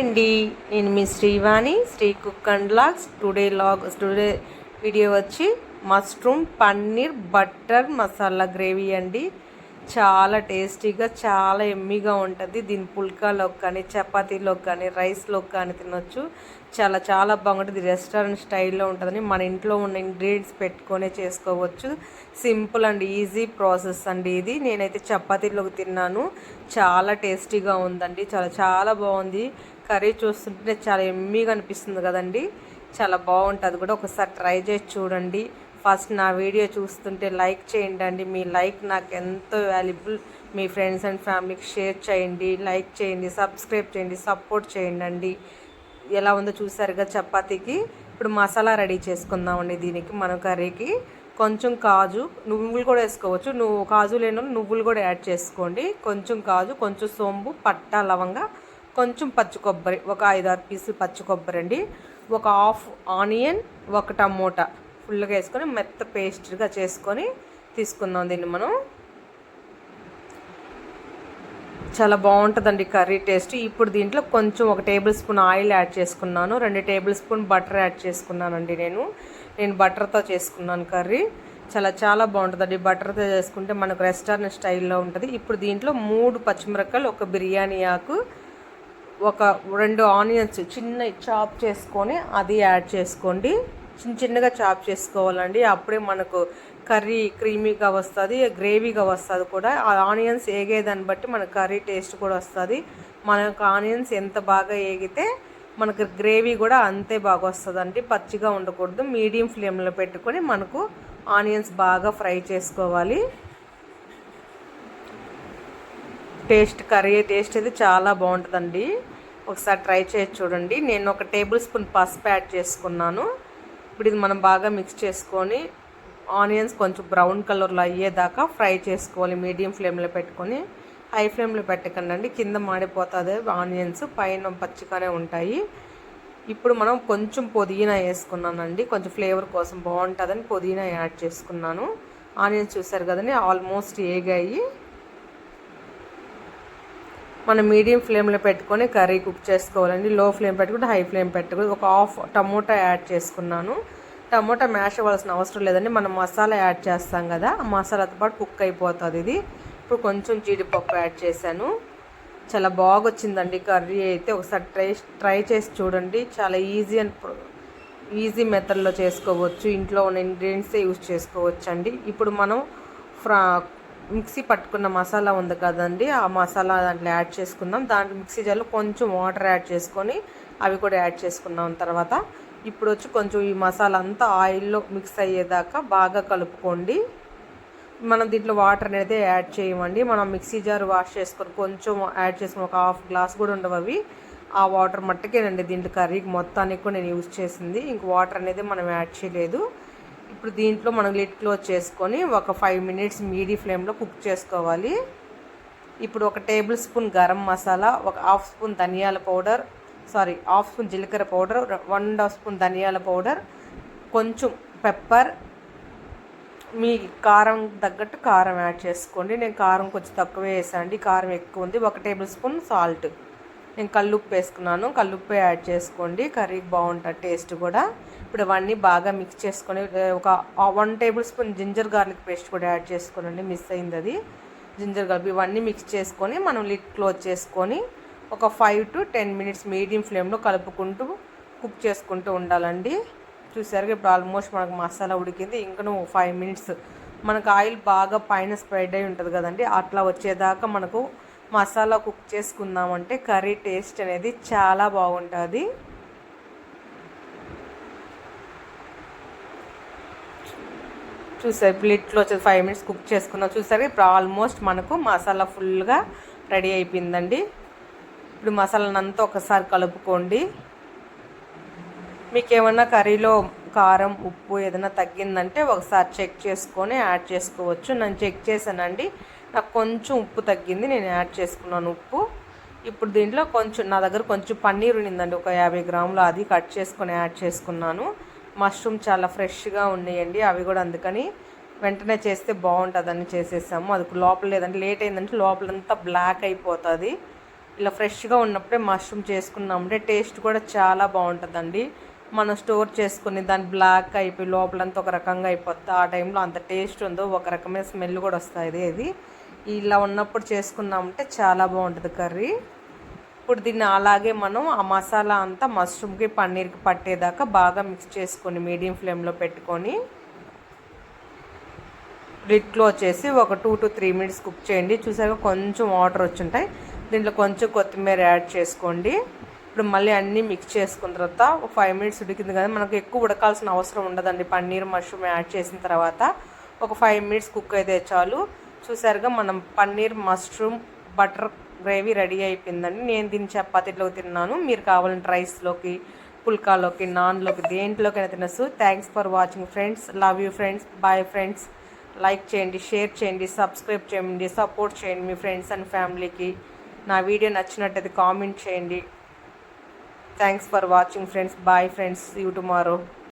అండి నేను మీ Srivani Sri cook and logs today log today video వచ్చి mushroom paneer butter masala gravy అండి. చాలా టేస్టీగా చాలా ఎమ్మీగా ఉంటుంది. దీని పుల్కాలోకి కానీ చపాతీలోకి కానీ రైస్లోకి కానీ తినొచ్చు. చాలా చాలా బాగుంటుంది. రెస్టారెంట్ స్టైల్లో ఉంటుందని మన ఇంట్లో ఉన్న ఇంగ్రీడియంట్స్ పెట్టుకొనే చేసుకోవచ్చు. సింపుల్ అండ్ ఈజీ ప్రాసెస్ అండి ఇది. నేనైతే చపాతీలోకి తిన్నాను. చాలా టేస్టీగా ఉందండి. చాలా చాలా బాగుంది. కర్రీ చూస్తుంటే చాలా ఎమ్మీగా అనిపిస్తుంది కదండి. చాలా బాగుంటుంది. కూడా ఒకసారి ట్రై చేసి చూడండి. ఫస్ట్ నా వీడియో చూస్తుంటే లైక్ చేయండి అండి. మీ లైక్ నాకు ఎంతో వాల్యుబుల్. మీ ఫ్రెండ్స్ అండ్ ఫ్యామిలీకి షేర్ చేయండి. లైక్ చేయండి. సబ్స్క్రైబ్ చేయండి. సపోర్ట్ చేయండి అండి. ఎలా ఉందో చూసారుగా చపాతీకి. ఇప్పుడు మసాలా రెడీ చేసుకుందామండి దీనికి మన కర్రీకి. కొంచెం కాజు నువ్వులు కూడా వేసుకోవచ్చు. నువ్వు కాజు లేని నువ్వులు కూడా యాడ్ చేసుకోండి. కొంచెం కాజు కొంచెం సోంబు పట్ట లవంగా కొంచెం పచ్చి కొబ్బరి ఒక ఐదు ఆరు పీసులు పచ్చి కొబ్బరి అండి. ఒక హాఫ్ ఆనియన్ ఒక టమోటా ఫుల్గా వేసుకొని మెత్త పేస్ట్గా చేసుకొని తీసుకుందాం దీన్ని మనం. చాలా బాగుంటుందండి కర్రీ టేస్ట్. ఇప్పుడు దీంట్లో కొంచెం ఒక టేబుల్ స్పూన్ ఆయిల్ యాడ్ చేసుకున్నాను. రెండు టేబుల్ స్పూన్ బటర్ యాడ్ చేసుకున్నానండి నేను. నేను బటర్తో చేసుకున్నాను కర్రీ. చాలా చాలా బాగుంటుందండి. బటర్తో చేసుకుంటే మనకు రెస్టారెంట్ స్టైల్లో ఉంటుంది. ఇప్పుడు దీంట్లో మూడు పచ్చిమిరపకాయలు ఒక బిర్యానీ ఆకు ఒక రెండు ఆనియన్స్ చిన్న చాప్ చేసుకొని అది యాడ్ చేసుకోండి. చిన్న చిన్నగా చాప్ చేసుకోవాలండి. అప్పుడే మనకు కర్రీ క్రీమీగా వస్తుంది గ్రేవీగా వస్తుంది కూడా. ఆ ఆనియన్స్ ఏగేదాన్ని బట్టి మన కర్రీ టేస్ట్ కూడా వస్తుంది. మనకు ఆనియన్స్ ఎంత బాగా ఏగితే మనకు గ్రేవీ కూడా అంతే బాగా వస్తుందండి. పచ్చిగా ఉండకూడదు. మీడియం ఫ్లేమ్లో పెట్టుకొని మనకు ఆనియన్స్ బాగా ఫ్రై చేసుకోవాలి. టేస్ట్ కర్రీ టేస్ట్ అయితే చాలా బాగుంటుందండి. ఒకసారి ట్రై చేసి చూడండి. నేను ఒక టేబుల్ స్పూన్ పసుపు యాడ్ చేసుకున్నాను. ఇప్పుడు ఇది మనం బాగా మిక్స్ చేసుకొని ఆనియన్స్ కొంచెం బ్రౌన్ కలర్లో అయ్యేదాకా ఫ్రై చేసుకోవాలి. మీడియం ఫ్లేమ్లో పెట్టుకొని హై ఫ్లేమ్లో పెట్టకండి కింద మాడిపోతుంది ఆనియన్స్. పైన పచ్చిగానే ఉంటాయి. ఇప్పుడు మనం కొంచెం పుదీనా వేసుకున్నానండి. కొంచెం ఫ్లేవర్ కోసం బాగుంటుందని పుదీనా యాడ్ చేసుకున్నాను. ఆనియన్స్ చూసారు కదండి ఆల్మోస్ట్ ఏగాయి. మనం మీడియం ఫ్లేమ్లో పెట్టుకొని కర్రీ కుక్ చేసుకోవాలండి. లో ఫ్లేమ్ పెట్టుకుంటే హై ఫ్లేమ్ పెట్టుకుని ఒక హాఫ్ టమోటా యాడ్ చేసుకున్నాను. టమోటా మ్యాష్ అవ్వాల్సిన అవసరం లేదండి. మనం మసాలా యాడ్ చేస్తాం కదా ఆ మసాలాతో పాటు కుక్ అయిపోతుంది ఇది. ఇప్పుడు కొంచెం జీడిపప్పు యాడ్ చేశాను. చాలా బాగా వచ్చిందండి కర్రీ అయితే. ఒకసారి ట్రై ట్రై చేసి చూడండి. చాలా ఈజీ అండ్ ఈజీ మెథడ్లో చేసుకోవచ్చు. ఇంట్లో ఉన్న ఇంగ్రీడియంట్సే యూజ్ చేసుకోవచ్చు అండి ఇప్పుడు మనం ఫ్రా మిక్సీ పట్టుకున్న మసాలా ఉంది కదండి ఆ మసాలా దాంట్లో యాడ్ చేసుకుందాం. దాంట్లో మిక్సీ జార్లో కొంచెం వాటర్ యాడ్ చేసుకొని అవి కూడా యాడ్ చేసుకున్నాం తర్వాత. ఇప్పుడు వచ్చి కొంచెం ఈ మసాలా అంతా ఆయిల్లో మిక్స్ అయ్యేదాకా బాగా కలుపుకోండి. మనం దీంట్లో వాటర్ అనేది యాడ్ చేయమండి. మనం మిక్సీ జార్ వాష్ చేసుకొని కొంచెం యాడ్ చేసుకుని ఒక హాఫ్ గ్లాస్ కూడా ఉండవు అవి. ఆ వాటర్ మట్టుకేనండి దీంట్లో కర్రీకి మొత్తానికి కూడా నేను యూజ్ చేసింది. ఇంక వాటర్ అనేది మనం యాడ్ చేయలేదు. ఇప్పుడు దీంట్లో మనం లిడ్ క్లోజ్ చేసుకొని ఒక ఫైవ్ మినిట్స్ మీడియం ఫ్లేమ్లో కుక్ చేసుకోవాలి. ఇప్పుడు ఒక టేబుల్ స్పూన్ గరం మసాలా ఒక హాఫ్ స్పూన్ ధనియాల పౌడర్ సారీ హాఫ్ స్పూన్ జీలకర్ర powder one and half spoon ధనియాల పౌడర్ కొంచెం పెప్పర్ మీ కారం తగ్గట్టు కారం యాడ్ చేసుకోండి. నేను కారం కొంచెం తక్కువే వేసాను కారం ఎక్కువ ఉంది. ఒక టేబుల్ స్పూన్ సాల్ట్. నేను కల్లుప్పు వేసుకున్నాను. కల్లుప్పు యాడ్ చేసుకోండి. కర్రీకి బాగుంటుంది టేస్ట్ కూడా. ఇప్పుడు అవన్నీ బాగా మిక్స్ చేసుకొని ఒక one tablespoon ginger garlic paste కూడా యాడ్ చేసుకోనండి. మిస్ అయింది అది. జింజర్ గార్లిక్ ఇవన్నీ మిక్స్ చేసుకొని మనం లిడ్ క్లోజ్ చేసుకొని ఒక five to ten minutes medium ఫ్లేమ్లో కలుపుకుంటూ కుక్ చేసుకుంటూ ఉండాలండి. చూసారు ఇప్పుడు ఆల్మోస్ట్ మనకు మసాలా ఉడికింది. ఇంకా నువ్వు ఫైవ్ మినిట్స్. మనకు ఆయిల్ బాగా పైన స్ప్రెడ్ అయి ఉంటుంది కదండి. అట్లా వచ్చేదాకా మనకు మసాలా కుక్ చేసుకుందామంటే కర్రీ టేస్ట్ అనేది చాలా బాగుంటుంది. చూసారు ప్లేట్లో వచ్చేది ఫైవ్ మినిట్స్ కుక్ చేసుకున్నాం. చూసారు ఇప్పుడు ఆల్మోస్ట్ మనకు మసాలా ఫుల్గా రెడీ అయిపోయిందండి. ఇప్పుడు మసాలానంతా ఒకసారి కలుపుకోండి. మీకు ఏమన్నా కర్రీలో కారం ఉప్పు ఏదైనా తగ్గిందంటే ఒకసారి చెక్ చేసుకొని యాడ్ చేసుకోవచ్చు. నేను చెక్ చేశానండి. నాకు కొంచెం ఉప్పు తగ్గింది నేను యాడ్ చేసుకున్నాను ఉప్పు. ఇప్పుడు దీంట్లో కొంచెం నా దగ్గర కొంచెం పన్నీర్ ఉండిందండి ఒక యాభై గ్రాములు అది కట్ చేసుకొని యాడ్ చేసుకున్నాను. మష్రూమ్ చాలా ఫ్రెష్గా ఉన్నాయండి అవి కూడా అందుకని వెంటనే చేస్తే బాగుంటుందని చేసేసాము. అది లోపల లేదంటే లేట్ అయిందంటే లోపలంతా బ్లాక్ అయిపోతుంది. ఇలా ఫ్రెష్గా ఉన్నప్పుడే మష్రూమ్ చేసుకున్నామంటే టేస్ట్ కూడా చాలా బాగుంటుందండి. మనం స్టోర్ చేసుకుని దాని బ్లాక్ అయిపోయి లోపలంతా ఒక రకంగా అయిపోతుంది ఆ టైంలో అంత టేస్ట్ ఉందో ఒక రకమైన స్మెల్ కూడా వస్తుంది ఇది ఇలా ఉన్నప్పుడు చేసుకున్నామంటే చాలా బాగుంటుంది కర్రీ. ఇప్పుడు దీన్ని అలాగే మనం ఆ మసాలా అంతా మష్రూమ్కి పన్నీర్కి పట్టేదాకా బాగా మిక్స్ చేసుకొని మీడియం ఫ్లేమ్లో పెట్టుకొని లిడ్ క్లోజ్ చేసి ఒక two to three minutes cook చేయండి. చూసాక కొంచెం వాటర్ వచ్చుంటాయి. దీంట్లో కొంచెం కొత్తిమీర యాడ్ చేసుకోండి. ఇప్పుడు మళ్ళీ అన్నీ మిక్స్ చేసుకున్న తర్వాత ఒక ఫైవ్ మినిట్స్ ఉడికింది కానీ మనకు ఎక్కువ ఉడకాల్సిన అవసరం ఉండదండి. పన్నీర్ మష్రూమ్ యాడ్ చేసిన తర్వాత ఒక ఫైవ్ మినిట్స్ కుక్ అయితే చాలు. చూసారుగా మనం paneer mushroom butter gravy ready అయిపోయిందండి. నేను దీన్ని చపాతీలోకి తిన్నాను. మీరు కావాలంటే రైస్లోకి పుల్కాలోకి నాన్లోకి దేంట్లోకైనా తినచ్చు. Thanks for watching friends love you friends bye friends like చేయండి షేర్ చేయండి సబ్స్క్రైబ్ చేయండి సపోర్ట్ చేయండి మీ ఫ్రెండ్స్ అండ్ ఫ్యామిలీకి నా వీడియో నచ్చినట్టయితే కామెంట్ చేయండి. Thanks for watching friends bye friends you tomorrow